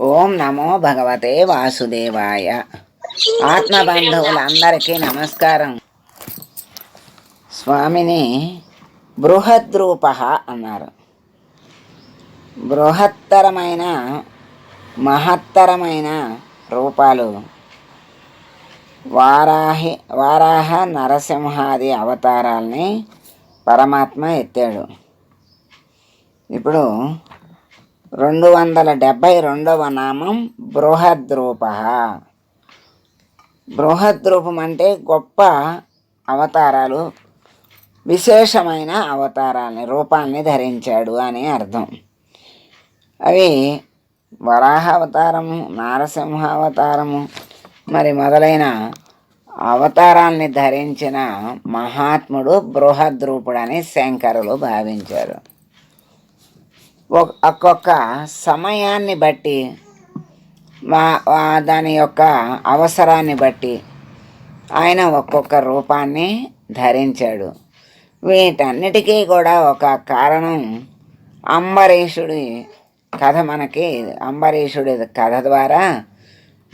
ఓం నమో భగవతే వాసుదేవాయ. ఆత్మబంధువులందరికీ నమస్కారం. స్వామిని బృహద్రూప అన్నారు. బృహత్తరమైన మహత్తరమైన రూపాలు వారాహి వారాహ నరసింహాది అవతారాల్ని పరమాత్మ ఎత్తాడు. ఇప్పుడు రెండు వందల డెబ్భై రెండవ నామం బృహద్రూప బృహద్రూపం అంటే గొప్ప అవతారాలు విశేషమైన అవతారాలని రూపాల్ని ధరించాడు అని అర్థం. అవి వరాహ అవతారము నారసింహ అవతారము మరి మొదలైన అవతారాల్ని ధరించిన మహాత్ముడు బృహద్రూపుడని శంకరులు భావించారు. ఒక్కొక్క సమయాన్ని బట్టి వా- దాని యొక్క అవసరాన్ని బట్టి ఆయన ఒక్కొక్క రూపాన్ని ధరించాడు. వీటన్నిటికీ కూడా ఒక కారణం అంబరీషుడి కథ మనకి. అంబరీషుడి కథ ద్వారా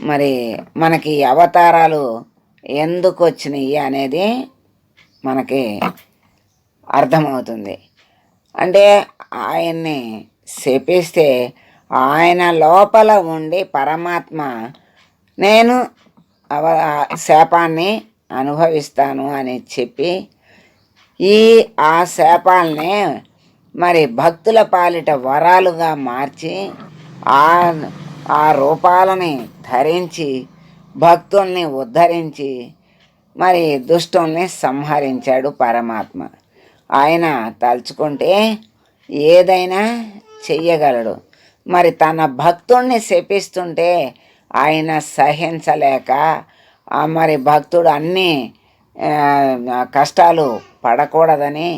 మరి మనకి అవతారాలు ఎందుకు వచ్చినాయి అనేది మనకి అర్థమవుతుంది. అంటే ఆయన్ని శపిస్తే ఆయన లోపల ఉండి పరమాత్మ నేను అవ శాపాన్ని అనుభవిస్తాను అని చెప్పి ఈ ఆ శాపాలనే మరి భక్తుల పాలిట వరాలుగా మార్చి ఆ ఆ రూపాలని ధరించి భక్తుల్ని ఉద్ధరించి మరి దుష్టుల్ని సంహరించాడు పరమాత్మ. ఆయన తలుచుకుంటే ఏదైనా చెయ్యగలడు. మరి తన భక్తుణ్ణి శపిస్తుంటే ఆయన సహించలేక మరి భక్తుడు అన్ని కష్టాలు పడకూడదని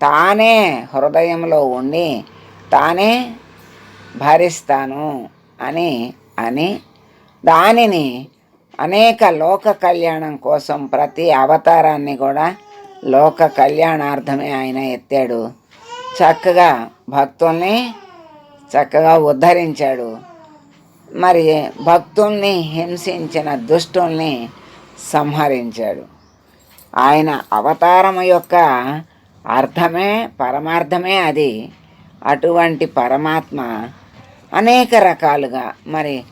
తానే హృదయంలో ఉండి తానే భరిస్తాను అని అని దానిని అనేక లోక కళ్యాణం కోసం ప్రతి అవతారాన్ని కూడా లోక కళ్యాణార్థమే ఆయన ఎత్తాడు. చక్కగా భక్తుల్ని చక్కగా ఉద్ధరించాడు. మరి భక్తుల్ని హింసించిన దుష్టుల్ని సంహరించాడు. ఆయన అవతారం యొక్క అర్థమే పరమార్థమే అది. అటువంటి పరమాత్మ అనేక రకాలుగా మరి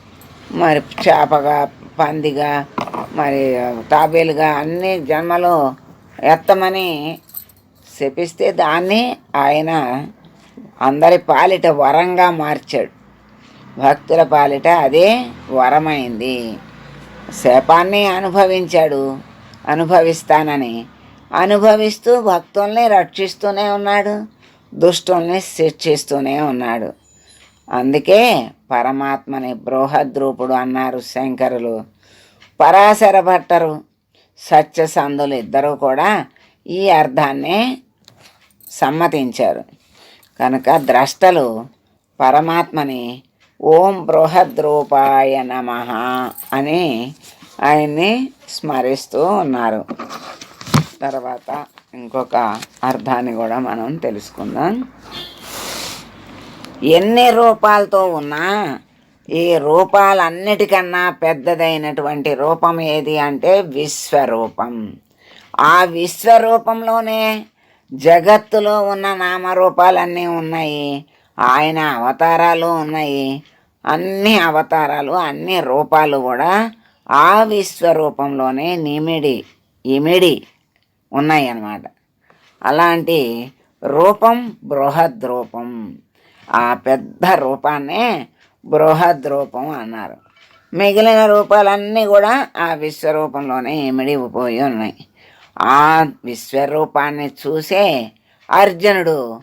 మరి చేపగా పందిగా మరి తాబేలుగా అన్ని జన్మలో ఎత్తమని శపిస్తే దాన్ని ఆయన అందరి పాలిట వరంగా మార్చాడు. భక్తుల పాలిట అదే వరమైంది. శాపాన్ని అనుభవించాడు. అనుభవిస్తానని. అనుభవిస్తూ భక్తుల్ని రక్షిస్తూనే ఉన్నాడు. దుష్టుల్ని శిక్షిస్తూనే ఉన్నాడు. అందుకే పరమాత్మని బృహద్రూపుడు అన్నారు శంకరులు. పరాశర భట్టరు సత్యసంధులు ఇద్దరూ కూడా ఈ అర్థాన్నే సమ్మతించారు. కనుక ద్రష్టలు పరమాత్మని ఓం బృహద్రూపాయ నమ అని ఆయన్ని స్మరిస్తూ ఉన్నారు. తర్వాత ఇంకొక అర్థాన్ని కూడా మనం తెలుసుకుందాం. ఎన్ని రూపాలతో ఉన్నా ఈ రూపాలన్నిటికన్నా పెద్దదైనటువంటి రూపం ఏది అంటే విశ్వరూపం. ఆ విశ్వరూపంలోనే జగత్తులో ఉన్న నామరూపాలన్నీ ఉన్నాయి. ఆయన అవతారాలు ఉన్నాయి. అన్ని అవతారాలు అన్ని రూపాలు కూడా ఆ విశ్వరూపంలోనే నిమిడి ఇమిడి ఉన్నాయి అన్నమాట అలాంటి రూపం బృహద్ రూపం ఆ పెద్ద రూపాన్నే బృహద్ రూపం అన్నారు. మిగిలిన రూపాలన్నీ కూడా ఆ విశ్వరూపంలోనే ఇమిడిపోయి ఉన్నాయి. ఆ విశ్వరూపాన్ని చూసే అర్జునుడు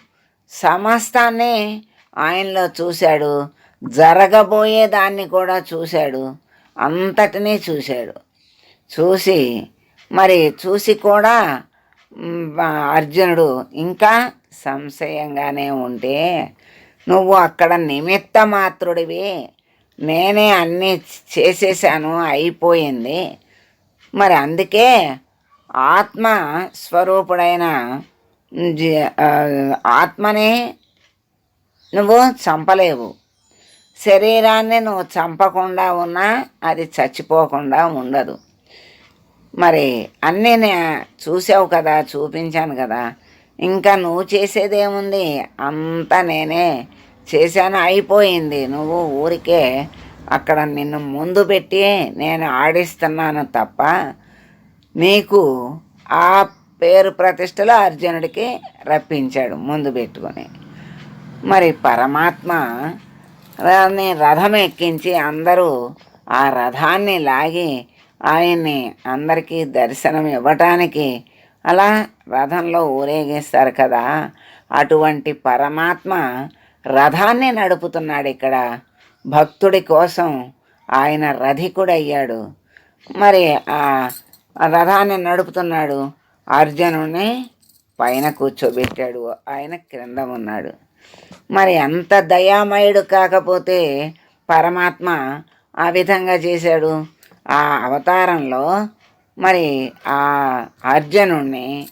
సమస్తాన్ని ఆయనలో చూశాడు. జరగబోయే దాన్ని కూడా చూశాడు. అంతటినీ చూశాడు. చూసి మరి చూసి కూడా అర్జునుడు ఇంకా సంశయంగానే ఉంటే నువ్వు అక్కడ నిమిత్త మాత్రుడివి. నేనే అన్నీ చేసేసాను అయిపోయింది. మరి అందుకే ఆత్మ స్వరూపుడైన ఆత్మనే నువ్వు చంపలేవు. శరీరాన్ని నువ్వు చంపకుండా ఉన్నా అది చచ్చిపోకుండా ఉండదు. మరి అన్నీ నే చూసావు కదా చూపించాను కదా ఇంకా నువ్వు చేసేదేముంది? అంతా నేనే చేశాను అయిపోయింది. నువ్వు ఊరికే అక్కడ నిన్ను ముందు పెట్టి నేను ఆడిస్తున్నాను తప్ప నీకు ఆ పేరు ప్రతిష్టలు అర్జునుడికి రప్పించాడు ముందు పెట్టుకొని. మరి పరమాత్మ దాన్ని రథం ఎక్కించి అందరూ ఆ రథాన్ని లాగి ఆయన్ని అందరికీ దర్శనం ఇవ్వటానికి అలా రథంలో ఊరేగిస్తారు కదా. అటువంటి పరమాత్మ రథాన్ని నడుపుతున్నాడు ఇక్కడ. భక్తుడి కోసం ఆయన రధికుడయ్యాడు మరి ఆ రథాన్ని నడుపుతున్నాడు. అర్జునుడిని పైన కూర్చోబెట్టాడు. ఆయన క్రింద ఉన్నాడు. మరి అంత దయామయుడు కాకపోతే పరమాత్మ ఆ విధంగా చేశాడు. ఆ అవతారంలో మరి ఆ అర్జునుడిని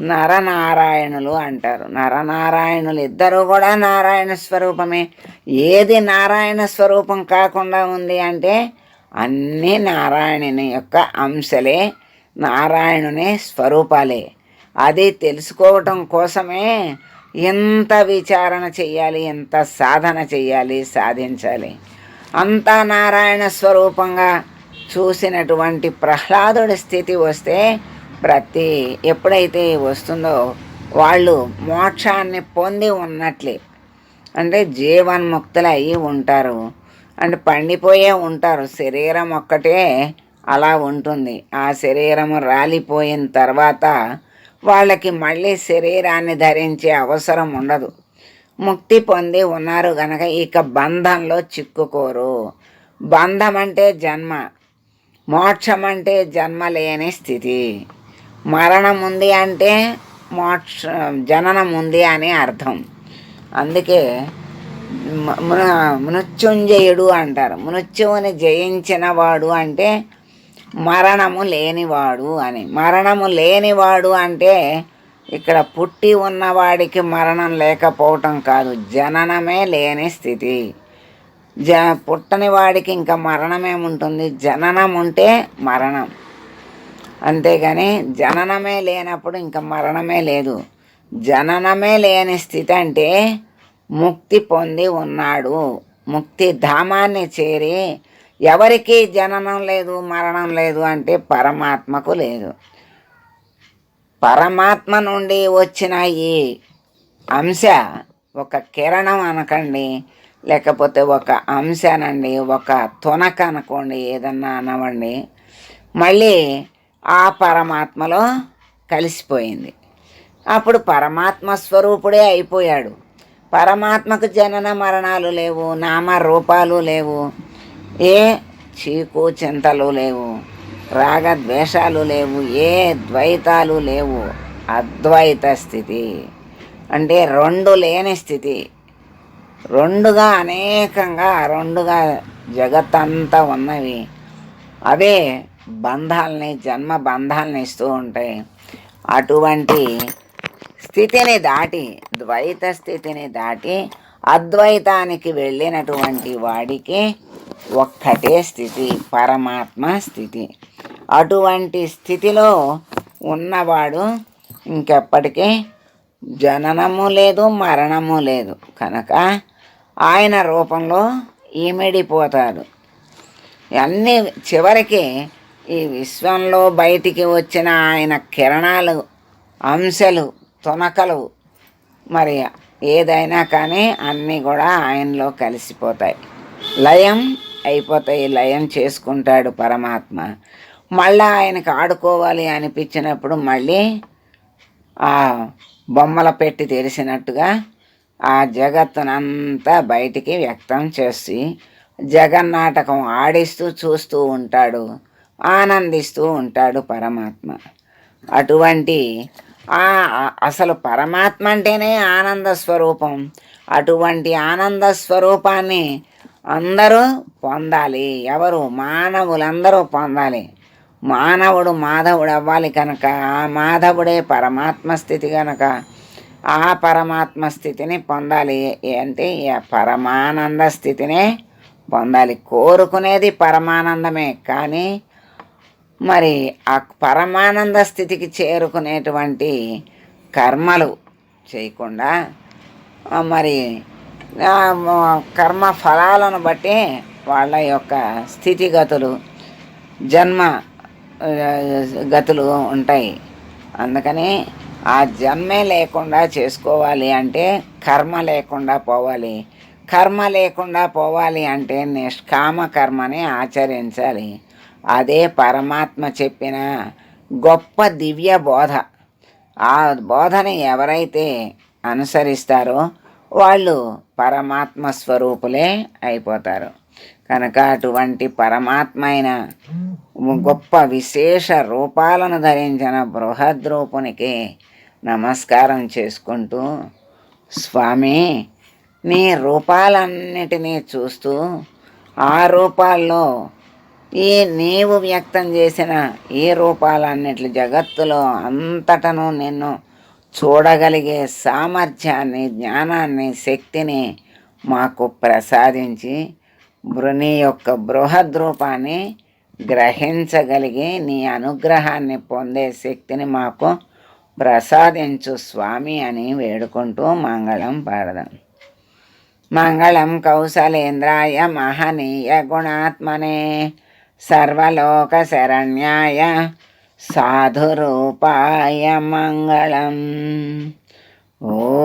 నరనారాయణులు అంటారు. నరనారాయణులు ఇద్దరూ కూడా నారాయణ స్వరూపమే. ఏది నారాయణ స్వరూపం కాకుండా ఉంది అంటే అన్నీ నారాయణుని యొక్క అంశలే నారాయణుని స్వరూపాలే. అది తెలుసుకోవటం కోసమే ఎంత విచారణ చెయ్యాలి ఎంత సాధన చెయ్యాలి సాధించాలి. అంతా నారాయణ స్వరూపంగా చూసినటువంటి ప్రహ్లాదుడి స్థితి వస్తే ప్రతి ఎప్పుడైతే వస్తుందో వాళ్ళు మోక్షాన్ని పొంది ఉన్నట్లే. అంటే జీవన్ముక్తులు అయి ఉంటారు. అంటే పండిపోయే ఉంటారు. శరీరం ఒక్కటే అలా ఉంటుంది. ఆ శరీరము రాలిపోయిన తర్వాత వాళ్ళకి మళ్ళీ శరీరాన్ని ధరించే అవసరం ఉండదు. ముక్తి పొంది ఉన్నారు గనక ఇక బంధంలో చిక్కుకోరు. బంధం అంటే జన్మ మోక్షం అంటే జన్మ లేని స్థితి. మరణం ఉంది అంటే మోక్ష జననం ఉంది అని అర్థం. అందుకే మృత్యుంజయుడు అంటారు. మృత్యువుని జయించిన వాడు అంటే మరణము లేనివాడు అని. మరణము లేనివాడు అంటే ఇక్కడ పుట్టి ఉన్నవాడికి మరణం లేకపోవటం కాదు. జననమే లేని స్థితి. జ పుట్టని వాడికి ఇంకా మరణమేముంటుంది? జననం ఉంటే మరణం. అంతేగాని జననమే లేనప్పుడు ఇంకా మరణమే లేదు. జననమే లేని స్థితి అంటే ముక్తి పొంది ఉన్నాడు. ముక్తి ధామాన్ని చేరి ఎవరికి జననం లేదు మరణం లేదు అంటే పరమాత్మకు లేదు. పరమాత్మ నుండి వచ్చిన ఈ అంశ ఒక కిరణం అనకండి లేకపోతే ఒక అంశానండి ఒక తునక అనుకోండి ఏదన్నా అనవండి మళ్ళీ ఆ పరమాత్మలో కలిసిపోయింది. అప్పుడు పరమాత్మ స్వరూపుడే అయిపోయాడు. పరమాత్మకు జనన మరణాలు లేవు నామ రూపాలు లేవు. ఏ చీకు చింతలు లేవు రాగద్వేషాలు లేవు ఏ ద్వైతాలు లేవు అద్వైత స్థితి. అంటే రెండు లేని స్థితి. రెండుగా అనేకంగా రెండుగా జగత్తంతా ఉన్నవి. అవే బంధాలని జన్మ బంధాలని ఇస్తూ ఉంటాయి అటువంటి స్థితిని దాటి ద్వైత స్థితిని దాటి అద్వైతానికి వెళ్ళినటువంటి వాడికి ఒక్కటే స్థితి పరమాత్మ స్థితి. అటువంటి స్థితిలో ఉన్నవాడు ఇంకెప్పటికీ జననము లేదు మరణము లేదు. కనుక ఆయన రూపంలో ఈమెడిపోతాడు. అన్నీ చివరికి ఈ విశ్వంలో బయటికి వచ్చిన ఆయన కిరణాలు అంశలు తునకలు మరి ఏదైనా కానీ అన్నీ కూడా ఆయనలో కలిసిపోతాయి. లయం అయిపోతాయి లయం చేసుకుంటాడు పరమాత్మ. మళ్ళీ ఆయనకు ఆడుకోవాలి అనిపించినప్పుడు మళ్ళీ ఆ బొమ్మల పెట్టి తెరిసినట్టుగా ఆ జగత్తునంతా బయటికి వ్యక్తం చేసి జగన్నాటకం ఆడిస్తూ చూస్తూ ఉంటాడు ఆనందిస్తూ ఉంటాడు పరమాత్మ. అటువంటి ఆ అసలు పరమాత్మ అంటేనే ఆనంద స్వరూపం. అటువంటి ఆనంద స్వరూపాన్ని అందరూ పొందాలి. ఎవరు? మానవులందరూ పొందాలి. మానవుడు మాధవుడు అవ్వాలి కనుక ఆ మాధవుడే పరమాత్మ స్థితి కనుక ఆ పరమాత్మ స్థితిని పొందాలి. అంటే పరమానంద స్థితినే పొందాలి. కోరుకునేది పరమానందమే. కానీ మరి ఆ పరమానంద స్థితికి చేరుకునేటువంటి కర్మలు చేయకుండా మరి కర్మ ఫలాలను బట్టి వాళ్ళ యొక్క స్థితిగతులు జన్మ గతులు ఉంటాయి. అందుకని ఆ జన్మే లేకుండా చేసుకోవాలి అంటే కర్మ లేకుండా పోవాలి. కర్మ లేకుండా పోవాలి అంటే నిష్కామ కర్మని ఆచరించాలి. అదే పరమాత్మ చెప్పిన గొప్ప దివ్య బోధ. ఆ బోధని ఎవరైతే అనుసరిస్తారో వాళ్ళు పరమాత్మ స్వరూపులే అయిపోతారు. కనుక అటువంటి పరమాత్మ అయిన గొప్ప విశేష రూపాలను ధరించిన బృహద్రూపునికి నమస్కారం చేసుకుంటూ స్వామి నీ రూపాలన్నిటినీ చూస్తూ ఆ రూపాల్లో ఈ నీవు వ్యక్తం చేసిన ఈ రూపాలన్నిటి జగత్తులో అంతటను నిన్ను చూడగలిగే సామర్థ్యాన్ని జ్ఞానాన్ని శక్తిని మాకు ప్రసాదించి బృని యొక్క బృహద్రూపాన్ని గ్రహించగలిగి నీ అనుగ్రహాన్ని పొందే శక్తిని మాకు ప్రసాదించు స్వామి అని వేడుకుంటూ మంగళం పాడదాం. మంగళం కౌశలేంద్రాయ మహనీయ గుణాత్మనే సర్వలోక శరణ్యాయ సాధురూపాయ మంగళం. ఓ.